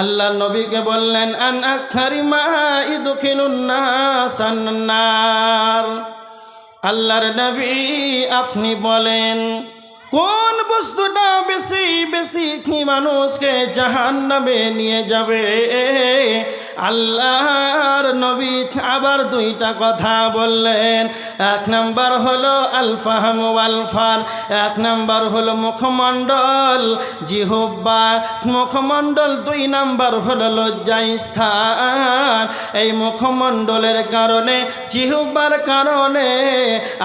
আল্লাহ নবীকে বললেন, আন আখারি মা ইদুখিলুন্নার আল্লাহর নবী আপনি বলেন, কোন বস্তুটা বেশি বেশি কি মানুষকে জাহান নামে নিয়ে যাবে? আল্লাহর নবী আবার দুইটা কথা বললেন। এক নাম্বার হলো আলফাহাম আলফান এক নাম্বার হলো মুখমণ্ডল জিহুব্বা মুখমণ্ডল দুই নাম্বার হলো লজ্জা স্থান। এই মুখমণ্ডলের কারণে জিহুব্বার কারণে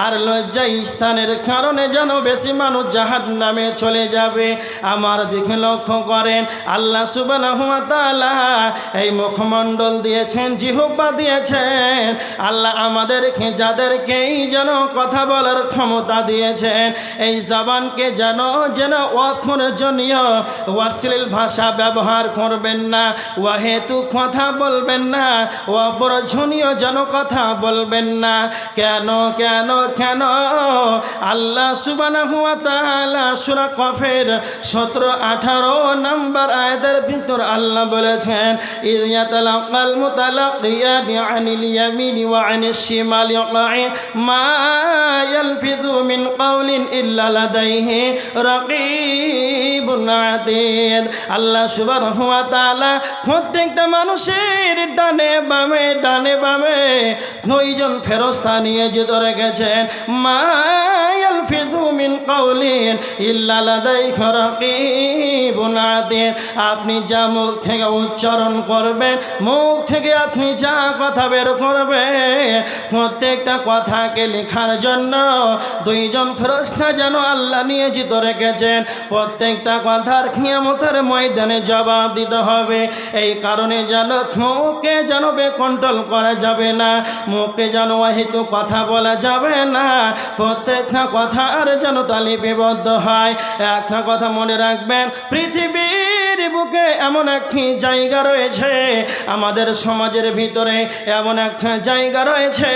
আর লজ্জা স্থানের কারণে যেন বেশি মানুষ জাহাজ নামে চলে যাবে। আমার দিকে লক্ষ্য করেন আল্লাহ সুবাহ এই মুখমণ্ডল দিয়েছেন জিহুব্বা দিয়েছেন। আল্লাহ আমাদেরকে যাদেরকেই যেন কথা বলার ক্ষমতা দিয়েছেন, এই জবানকে যেন যেন অপ্রয়োজনীয় অশ্লীল ভাষা ব্যবহার করবেন না ওয়াহেতু কথা বলবেন না, অপ্রয়োজনীয় যেন কথা বলবেন না। কেন কেন কেন? আল্লাহ সুবানাহু ওয়া তাআলা সূরা কফের 17 18 নাম্বার আয়াতের ভিতর আল্লাহ বলেছেন ইয মুতালাকিয়ানি আনিল ইয়ামিনি ওয়া আনিশ শিমালি কাঈন মা ইয়ালফিযু মিন কাওলিন ইল্লা লাদাইহি রাকীবুন আতীদ আল্লাহ সুবহানাহু ওয়া তাআলা প্রত্যেকটা মানুষের ডানে বামে ডানে বামে দুইজন ফেরেশতা নিয়োজিত রেখেছেন। মা আপনি যা মুখ থেকে উচ্চারণ করবেন মুখ থেকে আপনি যা কথা বের করবে, প্রত্যেকটা কথাকে লেখার জন্য দুইজন ফেরস্তা যেন আল্লাহ নিয়োজিত রেখেছেন। প্রত্যেকটা কথার ক্ষমতার ময়দানে জবাব দিতে হবে। এই কারণে যেন মুখে যেন বে কন্ট্রোল করা যাবে না মুখে যেন অহিত কথা বলা যাবে না। প্রত্যেকটা কথা আর যেন তালিপিবদ্ধ হয়। একটা কথা মনে রাখবেন পৃথিবীর বুকে এমন একটি জায়গা রয়েছে, আমাদের সমাজের ভিতরে এমন একটা জায়গা রয়েছে,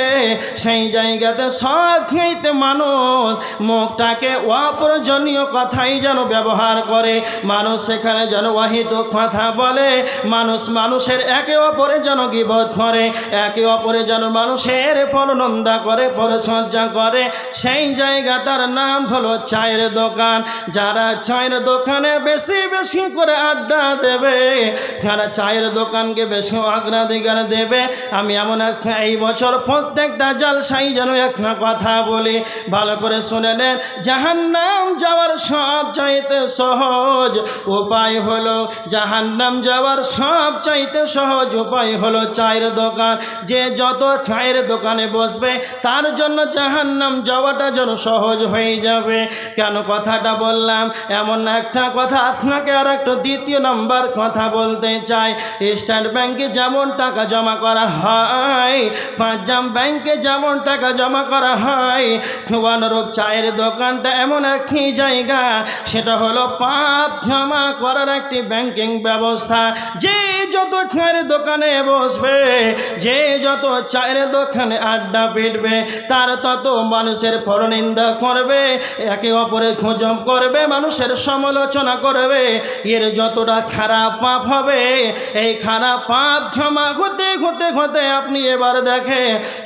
সেই জায়গাতে সব খেতে মানুষ মুখটাকে অপ্রয়োজনীয় কথাই যেন ব্যবহার করে। মানুষ সেখানে যেন ওয়াহিত কথা বলে, মানুষ মানুষের একে অপরে যেন গিবত করে, একে অপরে যেন মানুষের পরনন্দা করে পরচর্যা করে। সেই জায়গাটার নাম হলো চায়ের দোকান। যারা চায়ের দোকানে বেশি বেশি করে আড্ডা দেবে, যারা চায়ের দোকানকে বেশি অগ্রাধিকার দেবে, আমি এমন একটা এই বছর প্রত্যেকটা জালসাই যেন একটা কথা বলি। ভালো করে শুনে নেন, জাহান্নাম যাওয়ার সব চাইতে সহজ উপায় হলো, জাহান্নাম যাওয়ার সব চাইতে সহজ উপায় হলো চায়ের দোকান। যে যত চায়ের দোকানে বসবে, তার জন্য জাহান্নাম যাওয়াটা যেন সহজ হয়ে যাবে। কেন কথাটা বললাম? এমন একটা কথা আপনাকে আর একটা দ্বিতীয় নাম্বার কথা বলতে চাই। স্টেট ব্যাংকে যেমন টাকা জমা করা হয় পাঁচজাম ব্যাংকে যেমন টাকা জমা করা হয় অনুরূপ চায়ের দোকানটা এমন একটি জায়গা, সেটা হলো পাপ জমা করার একটি ব্যাংকিং ব্যবস্থা। যে যত চায়ের দোকানে বসবে, যে যত চায়ের দোকানে আড্ডা পিটবে, তার তত মানুষের পরনিন্দা করবে, একে অপরে খুঁজম করবে, মানুষের সমালোচনা করবে। এর যতটা খারাপ পাপ হবে। এই খারাপ পাপ ক্ষমা হতে হতে হতে আপনি এবার দেখে।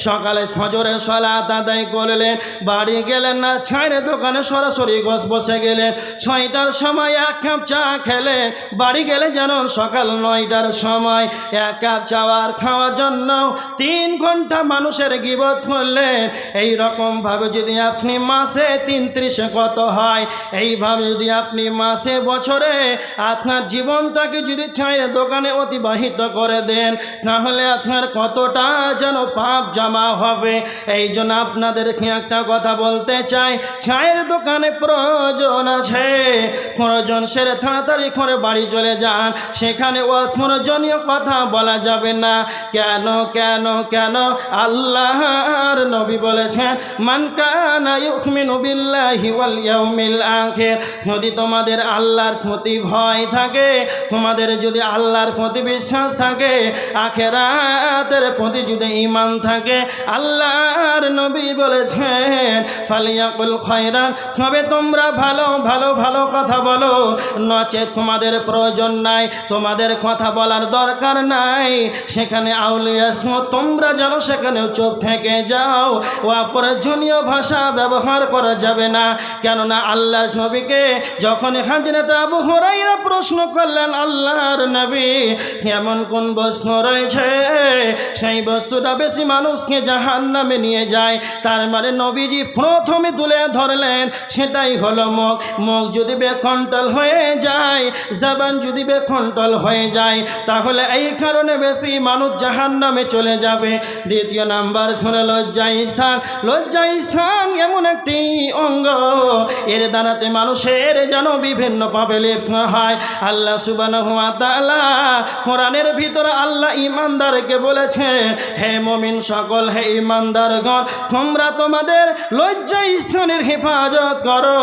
সকালে ফজরে সলাত আদায় করলেন, বাড়ি গেলেন না, ছাইরে দোকানে সরাসরি গছ বসে গেলেন। ছয়টার সময় এক কাপ চা খেলেন, বাড়ি গেলে যেন সকাল নয়টার সময় এক কাপ চাওয়ার খাওয়ার জন্য তিন ঘণ্টা মানুষের গিবত করলেন। এই রকমভাবে যদি আপনি মাসে তিন কত হয়, এইভাবে যদি আপনি মাসে বছরে আপনার জীবনটাকে যদি ছাইরে দোকানে অতিবাহিত করে দেন, তাহলে আপনার কতটা যেন পাপ জমা হবে? এই জন্য আপনাদেরকে একটা কথা বলতে চাই। চায়ের দোকানে প্রয়োজন আছে। প্রয়োজন সেরে তাড়াতাড়ি করে বাড়ি চলে যান। সেখানে অপ্রয়োজনীয় কথা বলা যাবে না। কেন কেন কেন? আল্লাহর নবী বলেছেন, মান কানা ইউমিনু বিল্লাহি ওয়াল ইয়াউমিল আখির। যদি তোমাদের আল্লাহর ক্ষতি ভয় থাকে তোমাদের যদি আল্লাহর প্রতি বিশ্বাস থাকে, আখেরাতের প্রতি যদি ইমান থাকে, আল্লাহর নবী বলেছেন, ফালিয়াকুল খয়রান তবে তোমরা ভালো ভালো ভালো কথা বলো। নচে তোমাদের প্রয়োজন নাই, তোমাদের কথা বলার দরকার নাই। সেখানে আউলিয়াসম তোমরা যেন সেখানেও চোখ থেকে যাও। ও অপ্রয়োজনীয় ভাষা ব্যবহার করা যাবে না। কেননা আল্লাহর নবীকে যখন হাজরত আবু হরাইরা প্রশ্ন করলেন আল্লাহর নবী। এমন কোন বস্তু রয়েছে? সেই বস্তুটা বেশি মানুষকে জাহান নামে নিয়ে যায়। তার মানে নবীজি প্রথমে তুলে ধরলেন, সেটাই হলো মুখ। মুখ যদি বেকন্ট্রোল হয়ে যায়, জবান যদি বেকন্ট্রোল হয়ে যায়, তাহলে এই কারণে বেশি মানুষ জাহান নামে চলে যাবে। দ্বিতীয় নাম্বার হলো লজ্জা স্থান। লজ্জা স্থান এমন একটি অঙ্গ, এর দ্বারাতে মানুষের যেন বিভিন্ন পাবে লিপ্ত হয়। আল্লাহ সুবান কোরআনের ভিতরে আল্লাহ ইমানদারকে বলেছে, হে মমিন সকল, হে ইমানদারগণ তোমরা তোমাদের লজ্জা স্থানের হেফাজত করো।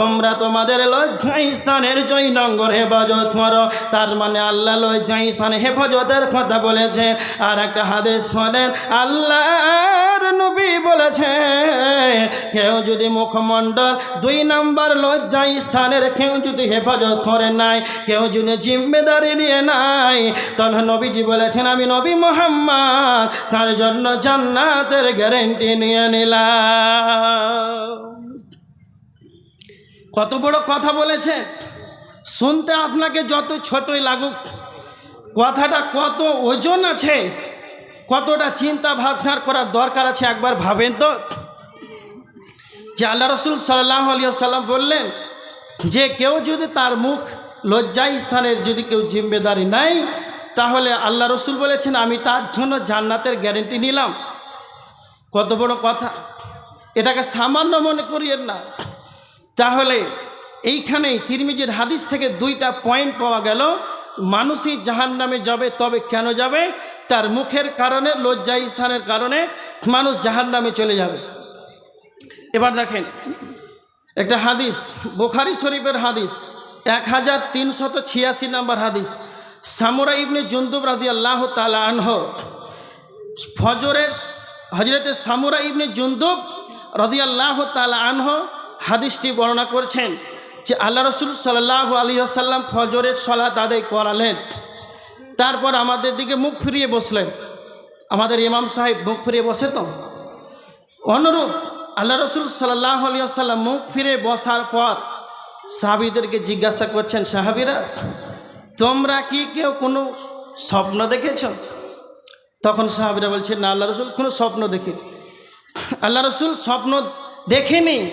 তোমরা তোমাদের লজ্জা স্থানের জৈনঙ্গর হেফাজত করো। তার মানে আল্লাহ লজ্জা স্থানে হেফাজতের কথা বলেছে। আর একটা হাদেশ শোনেন, আল্লাহর নবী বলেছে, কেউ যদি মুখমণ্ডল দুই নাম্বার লজ্জা স্থানের, কেউ যদি হেফাজত করে নাই কেউ যদি জিম্মেদারি নিয়ে নাই, তাহলে নবীজি বলেছেন, আমি নবী মোহাম্মদ, তার জন্য জান্নাতের গ্যারেন্টি নিয়ে নিলাম। কত বড় কথা বলেছে শুনতে আপনাকে যত ছোটই লাগুক, কথাটা কত ওজন আছে, কতটা চিন্তা ভাবনার করার দরকার আছে, একবার ভাবেন তো। যে আল্লাহ রসুল সাল্লাহ আলিয়া সাল্লাম বললেন, যে কেউ যদি তার মুখ লজ্জা স্থানের যদি কেউ জিম্মেদারি নাই তাহলে আল্লাহ রসুল বলেছেন, আমি তার জন্য জান্নাতের গ্যারেন্টি নিলাম। কত বড় কথা। এটাকে সামান্য মনে করিয়েন না। তাহলে এইখানেই তিরমিজির হাদিস থেকে দুইটা পয়েন্ট পাওয়া গেল। মানুষই জাহান নামে যাবে, তবে কেন যাবে? তার মুখের কারণে লজ্জা স্থানের কারণে মানুষ জাহান নামে চলে যাবে। এবার দেখেন, একটা হাদিস, বোখারি শরীফের হাদিস। এক হাজার তিনশত ছিয়াশি নম্বর হাদিস। সামুরা ইবনে জুন্দুব রাজি আল্লাহ তালা আনহ ফজরের হজরতে সামুরা ইবনে জুন্দুব রাজি আল্লাহ তালা আনহ হাদিসটি বর্ণনা করছেন যে আল্লাহ রসুল সাল্লাহ আলী আসাল্লাম ফজরের সলাত আদায় করালেন। তারপর আমাদের দিকে মুখ ফিরিয়ে বসলেন। আমাদের ইমাম সাহেব মুখ ফিরিয়ে বসে তো? অনুরূপ আল্লাহ রসুল সাল্লাহ আলী আসাল্লাম মুখ ফিরে বসার পর সাহাবিদেরকে জিজ্ঞাসা করছেন, সাহাবিরা, তোমরা কি কেউ কোনো স্বপ্ন দেখেছ? তখন সাহাবিরা বলছেন, না আল্লাহ রসুল কোনো স্বপ্ন দেখি আল্লাহ রসুল স্বপ্ন দেখেনি।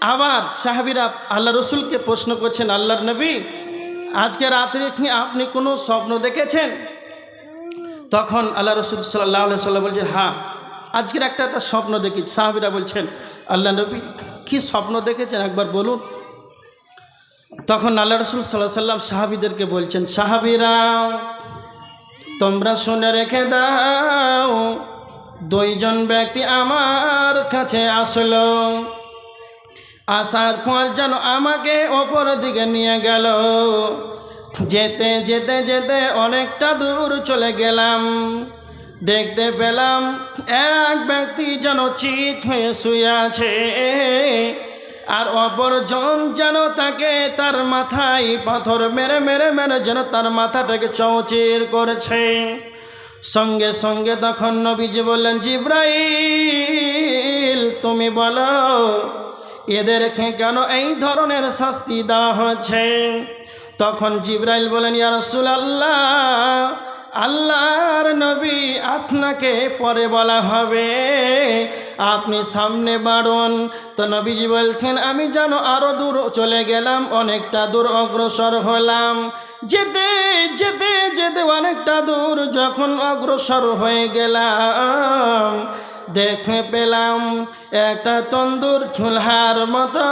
আবার সাহাবিরা আল্লাহ রসুলকে প্রশ্ন করছেন, আল্লাহর নবী, আজকে রাত্রে কি আপনি কোনো স্বপ্ন দেখেছেন? তখন আল্লাহ রসুল সাল্লাহ সাল্লাম বলছেন হ্যাঁ আজকের একটা একটা স্বপ্ন দেখি সাহাবিরা বলছেন আল্লাহ নবী কী স্বপ্ন দেখেছেন? একবার বলুন। তখন আল্লাহ রসুল সাল্লাহ সাল্লাম সাহাবিদেরকে বলছেন, সাহাবিরা, তোমরা শুনে রেখে দাও, দুইজন ব্যক্তি আমার কাছে আসলো। আসার পর যেন আমাকে ওপর দিকে নিয়ে গেল। যেতে যেতে যেতে অনেকটা দূর চলে গেলাম। দেখতে পেলাম এক ব্যক্তি যেন চিত হয়ে শুয়ে আছে। আর অপরজন যেন তাকে তার মাথায় পাথর মেরে মেরে মেরে যেন তার মাথাটাকে চৌচির করেছে। সঙ্গে সঙ্গে তখন নবীজি বললেন, জিব্রাইল, তুমি বলো, এদেরকে কেন এই ধরনের শাস্তি দেওয়া হচ্ছে তখন জিব্রাইল বলেন ইয়া রসুল আল্লাহ আল্লাহর নবী আপনাকে পরে বলা হবে। আপনি সামনে বাড়ুন। তো নবীজি বলছেন, আমি যেন আরও দূর চলে গেলাম, অনেকটা দূর অগ্রসর হলাম। যেতে যেতে যেতে অনেকটা দূর যখন অগ্রসর হয়ে গেলাম, দেখে পেলাম একটা তন্দুর চুলহার মতো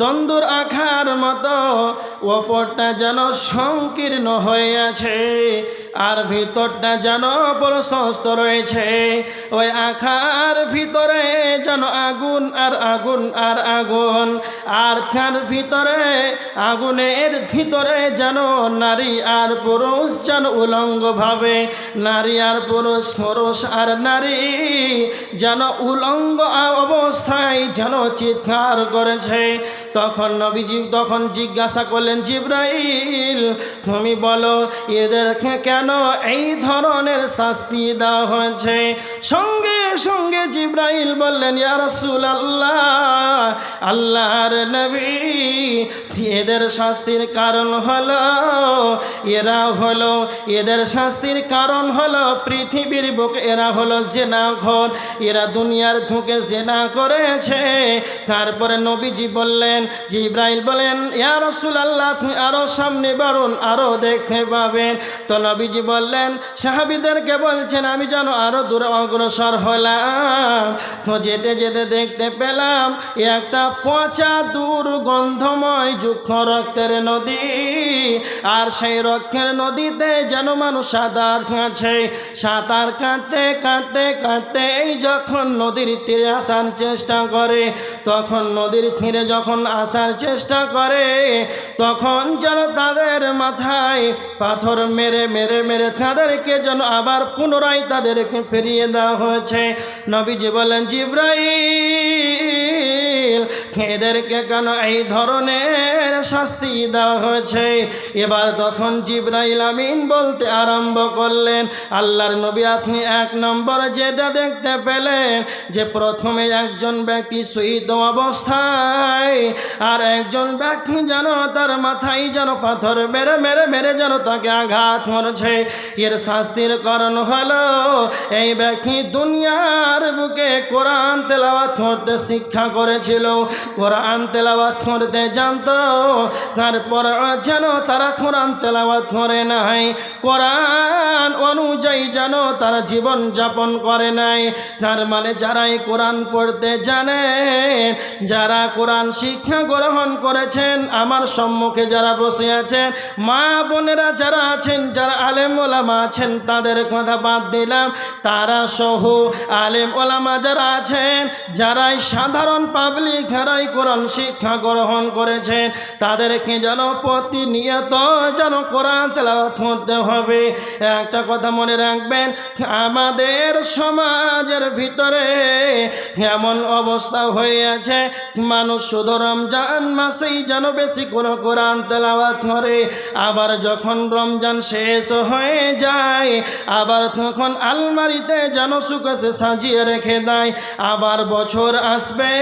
তন্দুর আখার মতো, ওপরটা যেন সংকীর্ণ হয়ে আছে আর ভিতরটা যেন প্রশস্ত রয়েছে। ওই আখার ভিতরে যেন আগুন আর আগুন আর আগুন, আর তার ভিতরে আগুনের ভিতরে যেন নারী আর পুরুষ যেন উলঙ্গভাবে, নারী আর পুরুষ পুরুষ আর নারী যেন উলঙ্গ অবস্থায় যেন চিৎকার করেছে। তখন নবীজি তখন জিজ্ঞাসা করলেন, জিব্রাইল, তুমি বলো, এদেরকে কেন এই ধরনের শাস্তি দেওয়া হয়েছে? সঙ্গে সঙ্গে জিব্রাইল বললেন, ইয়া রাসূল আল্লাহ আল্লাহর নবী, এদের শাস্তির কারণ হলো, এরা হলো, এদের শাস্তির কারণ হলো পৃথিবীর বুক, এরা হলো জেনা ঘর এরা দুনিয়ার ধুকে জেনা করেছে। তারপরে নবীজি বললেন যে ইব্রাহিম বলেন, ইয়া রাসূল আল্লাহ আপনি আরও সামনে বাড়ুন আরও দেখতে পাবেন। তো নবীজি বললেন, সাহাবিদেরকে বলছেন, আমি যেন আরও দূরে অগ্রসর হলাম। তো যেতে যেতে দেখতে পেলাম, একটা পচা দূর গন্ধময় যুক্ত রক্তের নদী, আর সেই রক্তের নদীতে যেন মানুষ সাঁতার কাটছে। সাঁতার কাটতে কাটতে এই যখন নদীর তীরে আসার চেষ্টা করে, তখন নদীর তীরে যখন আসার চেষ্টা করে, তখন যেন তাদের মাথায় পাথর মেরে মেরে মেরে তাদেরকে যেন আবার পুনরায় তাদেরকে ফিরিয়ে দেওয়া হয়েছে। নবীজি বলেন, জিব্রাইল এদেরকে কেন এই ধরনের শাস্তি দেওয়া হয়েছে? এবার তখন জিব্রাইল আমিন বলতে আরম্ভ করলেন, আল্লাহর নবী আপনি এক নম্বর যেটা দেখতে পেলেন, যে প্রথমে একজন ব্যক্তি শহীদ অবস্থায় আর একজন ব্যক্তি যেন তার মাথায় যেন পাথর মেরে মেরে মেরে যেন তাকে আঘাত মরছে এর শাস্তির কারণ হলো, এই ব্যক্তি দুনিয়ার বুকে কোরআন তেলাওয়াত করতে শিক্ষা করেছিল। কোরআন তেলাওয়াত করতে জানতো, তারপর যেন তারা কোরআন তেলাওয়াত করে নাই। কোরআন অনুযায়ী যেন তারা জীবন যাপন করে নাই। তার মানে যারাই কোরআন পড়তে জানে, যারা কোরআন শিক্ষা গ্রহণ করেছেন, আমার সম্মুখে যারা বসে আছেন, মা বোনেরা যারা আছেন, যারা আলেম ওলামা আছেন, তাদের কথা বাদ দিলাম। তারা সহ আলেম ওলামা যারা আছেন, যারাই সাধারণ পাবলিক যারাই কোরআন শিক্ষা গ্রহণ করেছেন তাদেরকে যেন প্রতিনিয়ত যেন কোরআন তেলাওয়াত করতে হবে। একটা কথা মনে রাখবেন, আমাদের সমাজের ভিতরে এমন অবস্থা হয়ে আছে মানুষ শুধু রমজান মাসেই যেন বেশি কোনো কোরআন তেলাওয়াত করে, আবার যখন রমজান শেষ হয়ে যায়, আবার তখন আলমারিতে যেন সুকাশে সাজিয়ে রেখে দেয়, আবার বছর আসবে।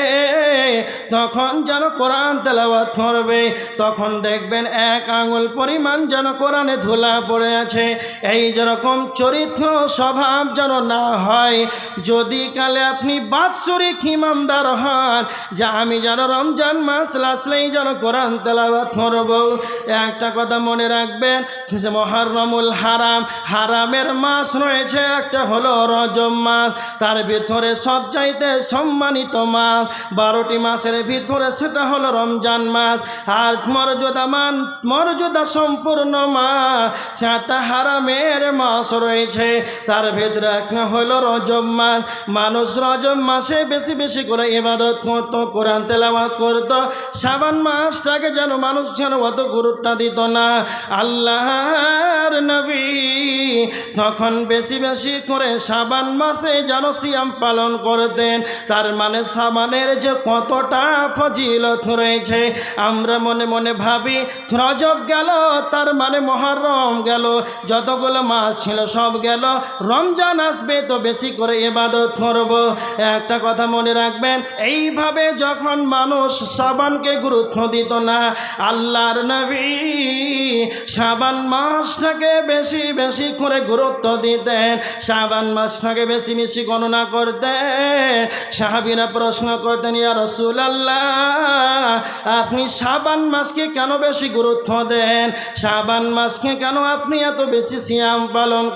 তখন যেন কোরআন তেলাওয়াত করবে তখন দেখবেন এক আঙুল পরিমাণ যেন কোরআনে ধুলা পড়ে আছে। এই যেরকম চরিত্র স্বভাব যেন না হয়, যদি কালে আপনি বাৎসরিক ইমামদার হন, যে আমি যেন রমজান মাস আসলেই যেন কোরআন তেলাওয়াত করব একটা কথা মনে রাখবেন মহারমুল হারাম, হারামের মাস রয়েছে, একটা হলো রজম মাস, তার ভিতরে সব চাইতে সম্মানিত মাস বারোটি মাসের ভিতরে সেটা হলো রমজান মাস। আর মর্যাদা মান, মর্যাদা সম্পূর্ণ মাস চারটা হারামের মাস রয়েছে। তার ভিতরে একটা হলো রজব মাস। মানুষ রজব মাসে বেশি বেশি করে ইবাদত করতো, কোরআন তেলাওয়াত করতো। সাবান মাসটাকে যেন মানুষ যেন অত গুরুত্ব দিত না। আল্লাহর নবী তখন বেশি বেশি করে সাবান মাসে যেন সিয়াম পালন করতেন। তার মানে সাবানের যে কতটা ফজিলত রয়েছে? আমরা মনে মনে ভাবি, রজব গেল, তার মানে মহারম গেল। যতগুলো মাস ছিল, সব গেল। রমজান আসবে তো বেশি করে এবাদত করব। একটা কথা মনে রাখবেন, এইভাবে যখন মানুষ সাবানকে গুরুত্ব দিত না, আল্লাহর নবী সাবান মাসটাকে বেশি বেশি করে গুরুত্ব দিতেন। শাবান মাসটাকে বেশি বেশি গণনা করতেন। সাহাবিরা প্রশ্ন করতেন রসুল আল্লাহ আপনি সাবান মাসকে কেন বেশি গুরুত্ব দেন? সাবান মাসকে কেন আপনি এত বেশি সিয়াম পালন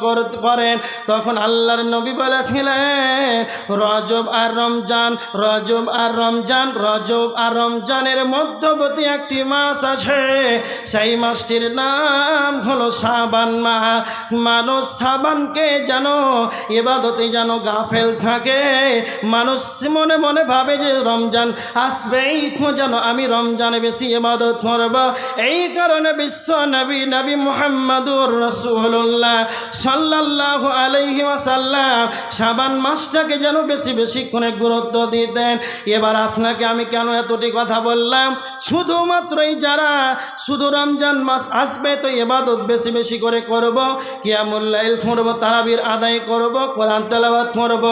করেন? তখন আল্লাহর নবী বলেছিলেন, রজব আর রমজান, রজব আর রমজান, রজব আর রমজানের মধ্যবর্তী একটি মাস আছে। সেই মাসটির নাম হলো সাবান মাস মানুষ সাবানকে যেন এবাদতে যেন গাফেল থাকে। মানুষ মনে মনে ভাবে যে রমজান আসবেই তো যেন আমি রমজানে বেশি এবাদত করব। এই কারণে বিশ্ব নবী নবী মোহাম্মদুর রসুল্লাহ সাল্লাহ আলহি ওয়াসাল্লাম সাবান মাসটাকে যেন বেশি বেশি করে গুরুত্ব দিতেন। এবার আপনাকে আমি কেন এতটি কথা বললাম? শুধুমাত্রই যারা শুধু রমজান মাস আসবে তো এবাদত বেশি বেশি করে করব কিয়ামুল্লাইল করব তারাবির আদায় করব, কোরআন তেলাবাদ করব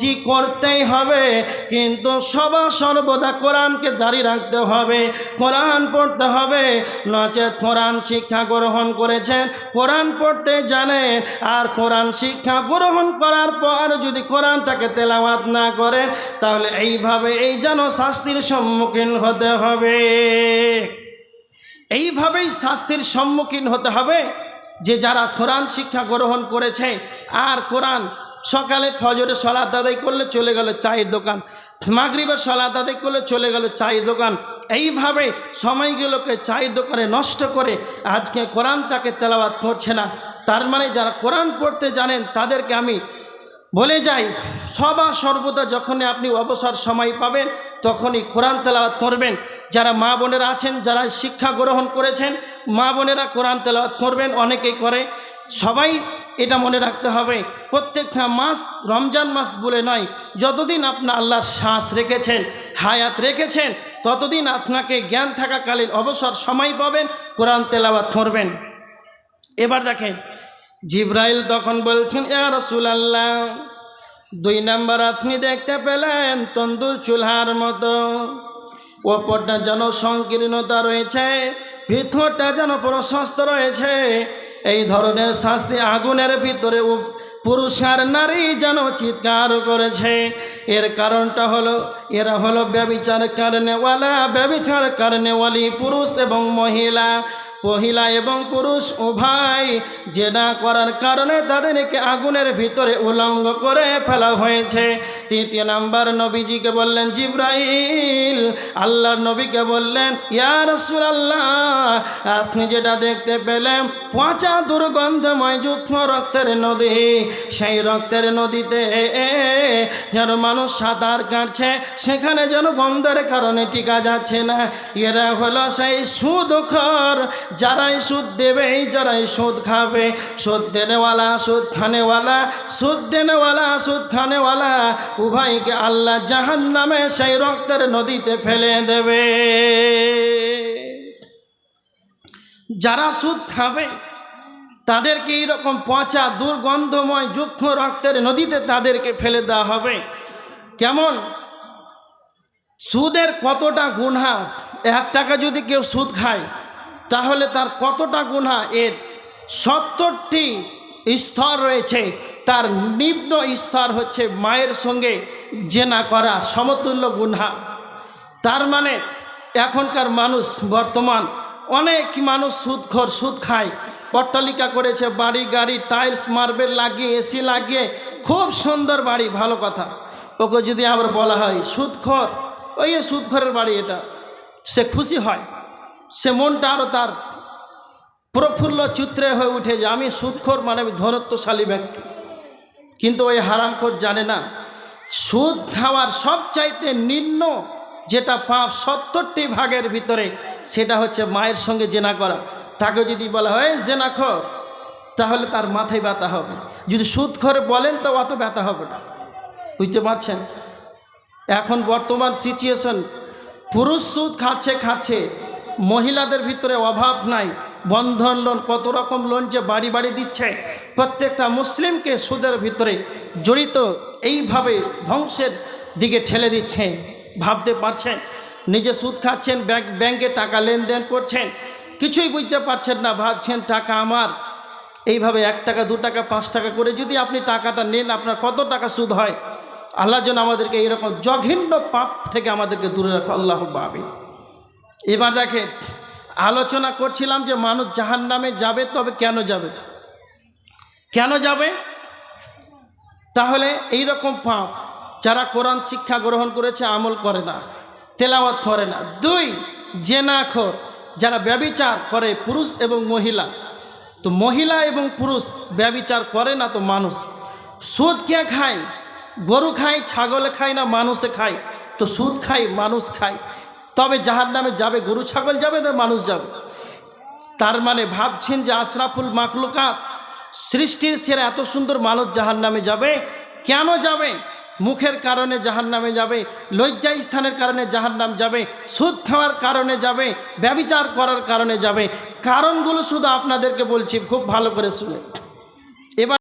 জি করতেই হবে, কিন্তু সবা সর্বদা কোরআনকে জারি রাখতে হবে, কোরআন পড়তে হবে। নচেত কোরআন শিক্ষা গ্রহণ করেছেন, কোরআন পড়তে জানেন, আর কোরআন শিক্ষা গ্রহণ করার পর যদি কোরআনটাকে তেলাওয়াত না করেন, তাহলে এইভাবে এই যেন শাস্তির সম্মুখীন হতে হবে। এইভাবেই শাস্তির সম্মুখীন হতে হবে যে যারা কোরআন শিক্ষা গ্রহণ করেছে, আর কোরআন সকালে ফজরে সলাদ আদায় করলে চলে গেল চায়ের দোকান, মাগরিবের সলাদ আদায় করলে চলে গেল চায়ের দোকান। এইভাবে সময়গুলোকে চায়ের দোকানে নষ্ট করে আজকে কোরআনটাকে তেলাবাত করছে না। তার মানে যারা কোরআন পড়তে জানেন তাদেরকে আমি বলে যাই সবা সর্বদা যখনই আপনি অবসর সময় পাবেন, তখনই কোরআন তেলাওয়াত করবেন। যারা মা বোনেরা আছেন, যারা শিক্ষা গ্রহণ করেছেন, মা বোনেরা কোরআন তেলাওয়াত করবেন, অনেকেই করে। সবাই এটা মনে রাখতে হবে, প্রত্যেকটা মাস রমজান মাস বলে নয়, যতদিন আপনার আল্লাহর শ্বাস রেখেছেন, হায়াত রেখেছেন, ততদিন আপনাকে জ্ঞান থাকাকালীন অবসর সময় পাবেন, কোরআন তেলাওয়াত করবেন। এবার দেখেন জিব্রাইল তখন বলছেন ইয়া রসুলাল্লাহ, দুই নাম্বার আপনি দেখতে পেলেন তন্দুর চুলহার মতো। ওপরটা যেন সংকীর্ণতা রয়েছে, ভিতরটা যেন প্রশস্ত রয়েছে। এই ধরনের শাস্তি আগুনের ভিতরে পুরুষ আর নারী যেন চিৎকার করেছে। এর কারণটা হলো, এরা হলো ব্যবিচার কারণেওয়ালা ব্যবিচার কারণেওয়ালি পুরুষ এবং মহিলা। মহিলা এবং পুরুষ উভয় জেনা করার কারণে তাদেরকে আগুনের ভিতরে উলঙ্গ করে ফেলা হয়েছে। তৃতীয় নাম্বার নবীজিকে বললেন, জিব্রাইল, আল্লাহর নবীকে বললেন, ইয়া রাসূলুল্লাহ, আপনি যেটা দেখতে পেলেন, পচা দুর্গন্ধময় যুক্ত রক্তের নদী। সেই রক্তের নদীতে যেন মানুষ সাঁতার কাটছে, সেখানে যেন গন্ধের কারণে টিকা যাচ্ছে না। এরা হলো সেই সুদখর যারাই সুদ দেবে, যারাই সুদ খাবে, সুদ দেনেওয়ালা, সুদ খানেওয়ালা, সুদ দেনেওয়ালা, সুদ খানেওয়ালা, উভয়কে আল্লাহ জাহান নামে সেই রক্তের নদীতে ফেলে দেবে। যারা সুদ খাবে, তাদেরকে এইরকম পচা, দুর্গন্ধময় যুক্ত রক্তের নদীতে তাদেরকে ফেলে দেওয়া হবে। কেমন? সুদের কতটা গুণা এক টাকা যদি কেউ সুদ খায় তাহলে তার কতটা গুণা এর সত্তরটি স্তর রয়েছে। তার নিম্ন স্তর হচ্ছে মায়ের সঙ্গে জেনা করা, সমতুল্য গুণা তার মানে এখনকার মানুষ বর্তমান অনেক মানুষ সুদখোর, সুদ খায়। পট্টালিকা করেছে, বাড়ি, গাড়ি, টাইলস, মার্বেল লাগিয়ে এসি লাগিয়ে, খুব সুন্দর বাড়ি, ভালো কথা। ওকে যদি আবার বলা হয়, সুদখোর, ওই সুদখোরের বাড়ি এটা, সে খুশি হয়। সে মনটা আরও তার প্রফুল্ল চিত্রে হয়ে উঠে যে আমি সুদখোর মানে আমি ধরত্বশালী ব্যক্তি। কিন্তু ওই হারামখোর জানে না, সুদ খাওয়ার সবচাইতে নিম্ন যেটা পাপ সত্তরটি ভাগের ভিতরে, সেটা হচ্ছে মায়ের সঙ্গে জেনা করা। তাকে যদি বলা হয় জেনাখর, তাহলে তার মাথায় ব্যথা হবে। যদি সুদ করে বলেন তো অত ব্যথা হবে না। বুঝতে পারছেন? এখন বর্তমান সিচুয়েশন পুরুষ সুদ খাচ্ছে খাচ্ছে। মহিলাদের ভিতরে অভাব নাই। বন্ধন লোন কত রকম লোন যে বাড়ি বাড়ি দিচ্ছে। প্রত্যেকটা মুসলিমকে সুদের ভিতরে জড়িত এইভাবে ধ্বংসের দিকে ঠেলে দিচ্ছে, ভাবতে পারছেন? নিজে সুদ খাচ্ছেন, ব্যাংক, ব্যাংকে টাকা লেনদেন করছেন। কিছুই বুঝতে পারছেন না, ভাবছেন, টাকা আমার। এইভাবে এক টাকা, দু টাকা, পাঁচ টাকা করে যদি আপনি টাকাটা নেন, আপনার কত টাকা সুদ হয়? আল্লাহ যেন আমাদেরকে এইরকম জঘন্য পাপ থেকে আমাদেরকে দূরে রাখো আল্লাহ বাবে এবার দেখেন, আলোচনা করছিলাম যে মানুষ জাহান নামে যাবে, তবে কেন যাবে? কেন যাবে? তাহলে এই রকম পাপ যারা কোরআন শিক্ষা গ্রহণ করেছে, আমল করে না, তেলাওয়াত করে না। দুই, জেনাখর যারা ব্যবিচার করে, পুরুষ এবং মহিলা। তো মহিলা এবং পুরুষ ব্যবিচার করে না তো মানুষ। সুদ কে খায়? গরু খায়, ছাগলে খায় না, মানুষে খায়। তো সুদ খায়, মানুষ খায়। তবে যাহার নামে যাবে, গরু, ছাগল যাবে না, মানুষ যাবে। তার মানে ভাবছেন যে আশরাফুল মাখলুকাত সৃষ্টির সেরা এত সুন্দর মানুষ জাহান নামে যাবে, কেন যাবে? মুখের কারণে জাহান নামে যাবে লজ্জা স্থানের কারণে জাহান নাম যাবে, সুদ খাওয়ার কারণে যাবে, ব্যবিচার করার কারণে যাবে। কারণগুলো শুধু আপনাদেরকে বলছি, খুব ভালো করে শুনে।